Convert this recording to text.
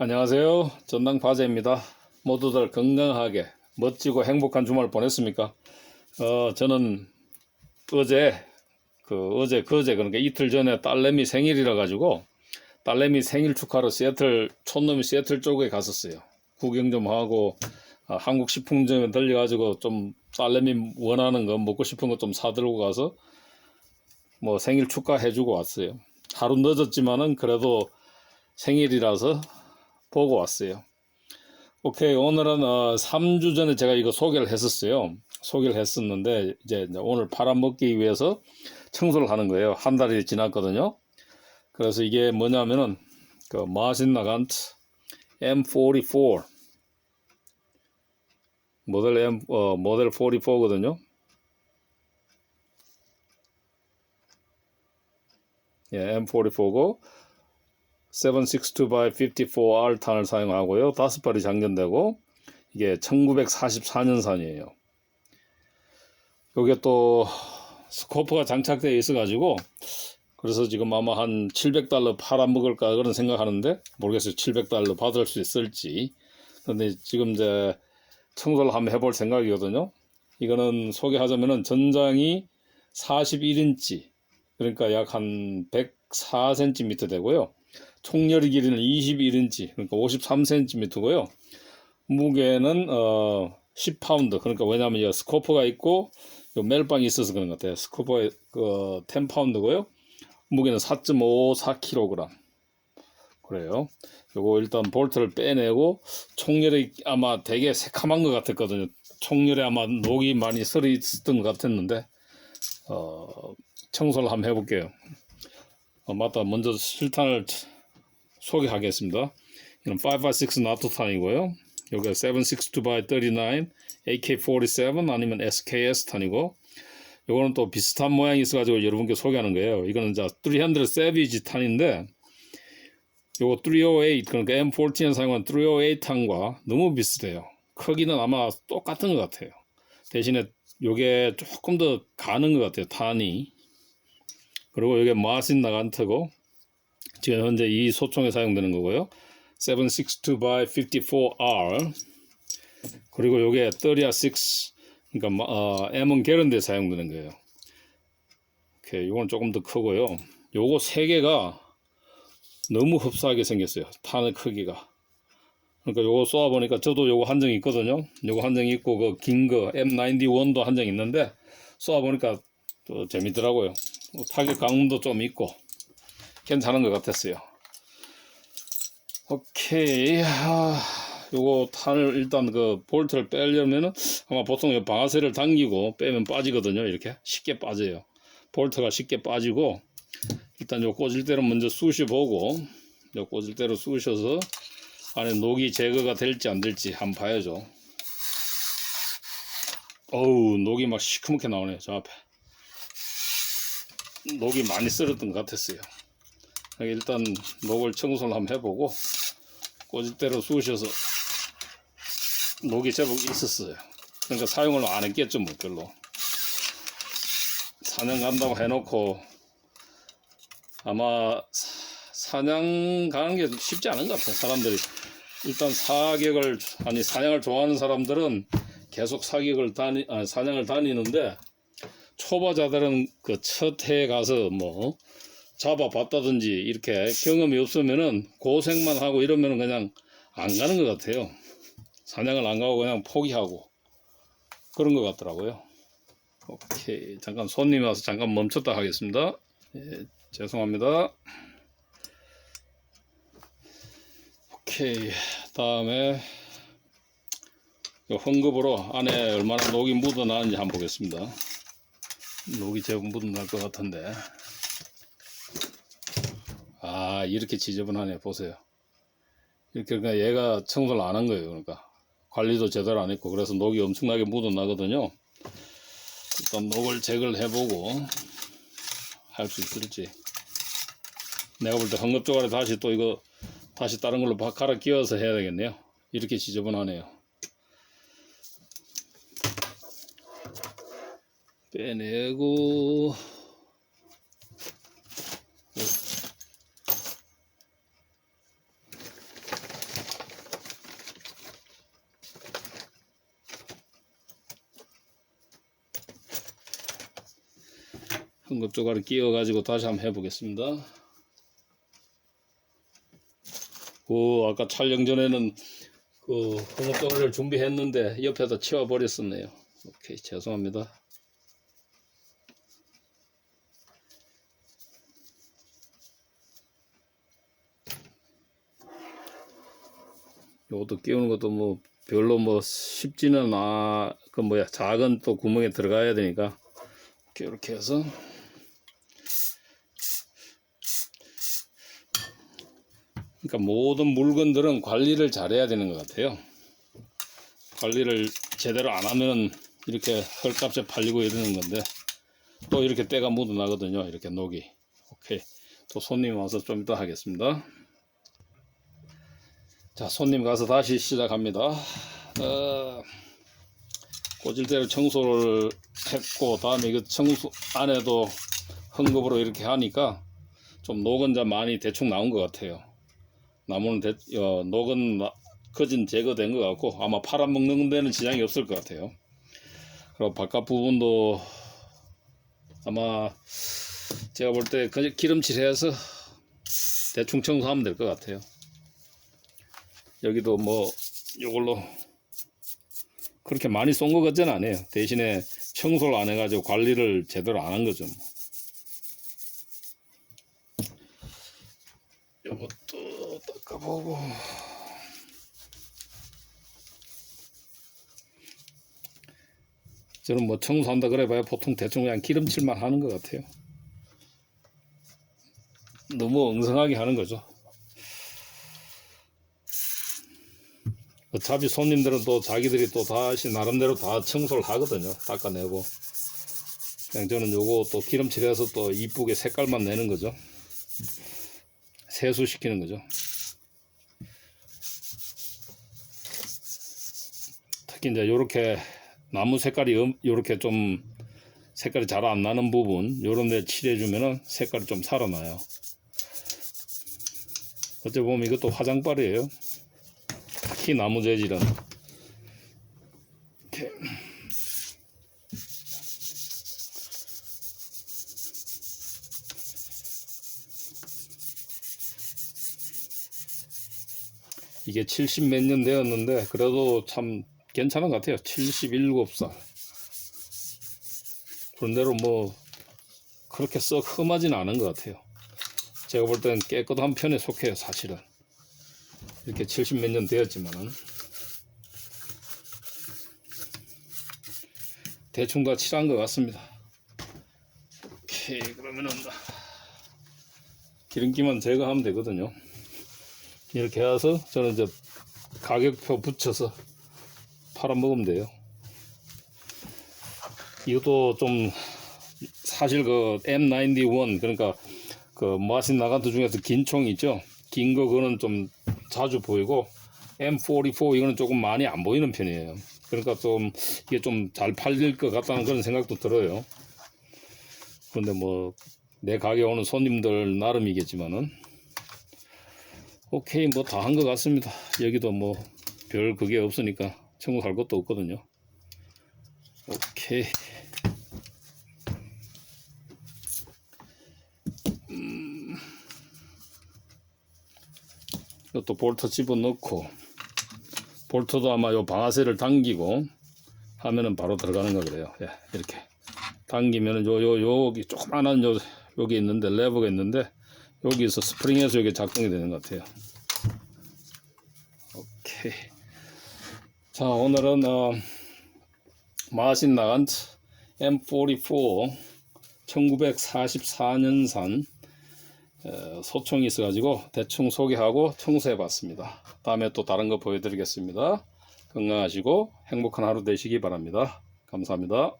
안녕하세요. 전당 바제입니다. 모두들 건강하게 멋지고 행복한 주말 보냈습니까? 어, 저는 어제 그 어제 그제 그러니까 이틀 전에 딸내미 생일이라 가지고 딸내미 생일 축하로 시애틀 촌놈이 시애틀 쪽에 갔었어요. 구경 좀 하고 아, 한국 식품점에 들려 가지고 좀 딸내미 원하는 거 먹고 싶은 거 좀 사들고 가서 뭐 생일 축하해주고 왔어요. 하루 늦었지만은 그래도 생일이라서 보고 왔어요. 오케이 오늘은 어, 3주 전에 제가 이거 소개를 했었어요. 소개를 했었는데 이제 오늘 팔아먹기 위해서 청소를 하는 거예요. 한 달이 지났거든요. 그래서 이게 뭐냐면은 그 마신 나간트 M44 모델 M 어, 모델 44거든요. 예, M44고 762x54R 탄을 사용하고요. 다섯 발이 장전되고 이게 1944년산이에요. 여기에 또 스코프가 장착되어 있어 가지고 그래서 지금 아마 한 700달러 팔아먹을까 그런 생각하는데 모르겠어요. 700달러 받을 수 있을지. 근데 지금 이제 청소를 한번 해볼 생각이거든요. 이거는 소개하자면은 전장이 41인치 그러니까 약 한 104cm 되고요. 총열이 길이는 21인치, 그러니까 53cm고요. 무게는 어 10파운드. 그러니까 왜냐하면 이 스코프가 있고 요 멜빵이 있어서 그런 것 같아요. 스코프가 그 10파운드고요. 무게는 4.54kg. 그래요. 요거 일단 볼트를 빼내고 총열이 아마 되게 새카만 것 같았거든요. 총열에 아마 녹이 많이 설이 있었던 것 같았는데 어, 청소를 한번 해볼게요. 어, 맞다. 먼저 실탄을 소개하겠습니다. 이건 556 나토탄이고요. 여기가 762x39 AK47 아니면 SKS 탄이고 요거는 또 비슷한 모양이 있어가지고 여러분께 소개하는 거예요. 이거는 자 300 세비지 탄인데 요거 308 그러니까 M14에 사용한 308 탄과 너무 비슷해요. 크기는 아마 똑같은 것 같아요. 대신에 요게 조금 더 가는 것 같아요. 탄이 그리고 이게 마신 나간트고 지금 현재 이 소총에 사용되는 거고요. 762x54R 그리고 요게 30R6 그러니까 어, M은 게런드에 사용되는 거예요. 오케이, 요건 조금 더 크고요. 요거 세 개가 너무 흡사하게 생겼어요. 탄의 크기가. 그러니까 요거 쏘아 보니까 저도 요거 한정 있거든요. 요거 한정 있고 그 긴 거 M91도 한정 있는데 쏘아 보니까 또 재밌더라고요. 뭐 타격 강도도 좀 있고 괜찮은 것 같았어요. 오케이. 아, 요거 탄을 일단 그 볼트를 빼려면은 아마 보통 요 방아쇠를 당기고 빼면 빠지거든요. 이렇게 쉽게 빠져요. 볼트가 쉽게 빠지고 일단 요 꽂을 대로 먼저 쑤셔 보고 요 꽂을 대로 쑤셔서 안에 녹이 제거가 될지 안 될지 한번 봐야죠. 어우 녹이 막 시커멓게 나오네 저 앞에. 녹이 많이 쓸었던 것 같았어요. 일단 녹을 청소를 한번 해보고 꽂을 대로 쑤셔서 녹이 제법 있었어요. 그러니까 사용을 안 했겠죠, 뭐 별로. 사냥 간다고 해놓고 아마 사, 냥 가는 게 쉽지 않은 것 같아요. 사람들이 일단 사격을 아니 사냥을 좋아하는 사람들은 계속 사격을 다니 아니, 사냥을 다니는데 초보자들은 그 첫 해에 가서 뭐 잡아봤다든지 이렇게 경험이 없으면은 고생만 하고 이러면은 그냥 안 가는 것 같아요. 사냥을 안 가고 그냥 포기하고 그런 것 같더라고요. 오케이 잠깐 손님이 와서 잠깐 멈췄다 하겠습니다. 예, 죄송합니다. 오케이 다음에 이 헝겊으로 안에 얼마나 녹이 묻어나는지 한번 보겠습니다. 녹이 제법 묻어날 것 같은데 아 이렇게 지저분하네 보세요. 이렇게 그러니까 얘가 청소를 안 한 거예요 그러니까. 관리도 제대로 안 했고 그래서 녹이 엄청나게 묻어나거든요. 일단 녹을 제거를 해보고 할 수 있을지. 내가 볼때 헝겊 조각에 다시 또 이거 다시 다른 걸로 바- 갈아 끼워서 해야 되겠네요. 이렇게 지저분하네요. 빼내고 흥겁 조각을 끼워 가지고 다시 한번 해보겠습니다. 오 아까 촬영 전에는 그 흥겁 조각을 준비했는데 옆에다 치워 버렸었네요. 오케이 죄송합니다. 요것도 끼우는 것도 뭐 별로 뭐 쉽지는 아, 그 뭐야 작은 또 구멍에 들어가야 되니까 이렇게 해서 그러니까 모든 물건들은 관리를 잘해야 되는 것 같아요. 관리를 제대로 안 하면은 이렇게 헐값에 팔리고 이러는 건데 또 이렇게 때가 묻어나거든요. 이렇게 녹이. 오케이. 또 손님 와서 좀 이따 하겠습니다. 자, 손님 가서 다시 시작합니다. 어, 꽂을 대로 청소를 했고, 다음에 그 청소 안에도 헝겊으로 이렇게 하니까 좀 녹은 자 많이 대충 나온 것 같아요. 나무는 대, 어, 녹은 나- 거진 제거된 것 같고, 아마 팔아먹는 데는 지장이 없을 것 같아요. 그리고 바깥 부분도 아마 제가 볼 때 기름칠해서 대충 청소하면 될 것 같아요. 여기도 뭐 이걸로 그렇게 많이 쏜 것 같지는 않아요. 대신에 청소를 안 해가지고 관리를 제대로 안 한 거죠. 뭐. 이것도 닦아보고 저는 뭐 청소한다 그래봐야 보통 대충 그냥 기름칠만 하는 것 같아요. 너무 엉성하게 하는 거죠. 어차피 손님들은 또 자기들이 또 다시 나름대로 다 청소를 하거든요. 닦아내고. 그냥 저는 요거 또 기름칠해서 또 이쁘게 색깔만 내는 거죠. 세수시키는 거죠. 특히 이제 요렇게 나무 색깔이 음- 요렇게 좀 색깔이 잘 안 나는 부분 요런 데 칠해주면은 색깔이 좀 살아나요. 어째 보면 이것도 화장빨이에요. 특히 나무 재질은 이렇게 이게 70 몇 년 되었는데 그래도 참 괜찮은 것 같아요. 77살. 그런대로 뭐 그렇게 썩 험하진 않은 것 같아요. 제가 볼 땐 깨끗한 편에 속해요, 사실은. 이렇게 70 몇 년 되었지만은 대충 다 칠한 것 같습니다. 오케이 그러면은 기름기만 제거하면 되거든요. 이렇게 해서 저는 이제 가격표 붙여서 팔아 먹으면 돼요. 이것도 좀 사실 그 M91 그러니까 그 마신 나간트 중에서 긴 총 있죠. 긴 거 그거는 좀 자주 보이고 M44 이거는 조금 많이 안 보이는 편이에요. 그러니까 좀 이게 좀 잘 팔릴 것 같다는 그런 생각도 들어요. 그런데 뭐 내 가게 오는 손님들 나름이겠지만은 오케이 뭐 다 한 것 같습니다. 여기도 뭐 별 그게 없으니까 청구할 것도 없거든요. 오케이. 이것도 볼트 집어넣고 볼트도 아마 요 방아쇠를 당기고 하면은 바로 들어가는 거 그래요. 예, 이렇게 당기면은 요 요 여기 조그만한 요 여기 있는데 레버가 있는데 여기서 스프링에서 이게 작동이 되는 것 같아요. 오케이. 자 오늘은 어, 마신 나간 M44 1944년산 어, 소총이 있어가지고 대충 소개하고 청소해봤습니다. 다음에 또 다른 거 보여드리겠습니다. 건강하시고 행복한 하루 되시기 바랍니다. 감사합니다.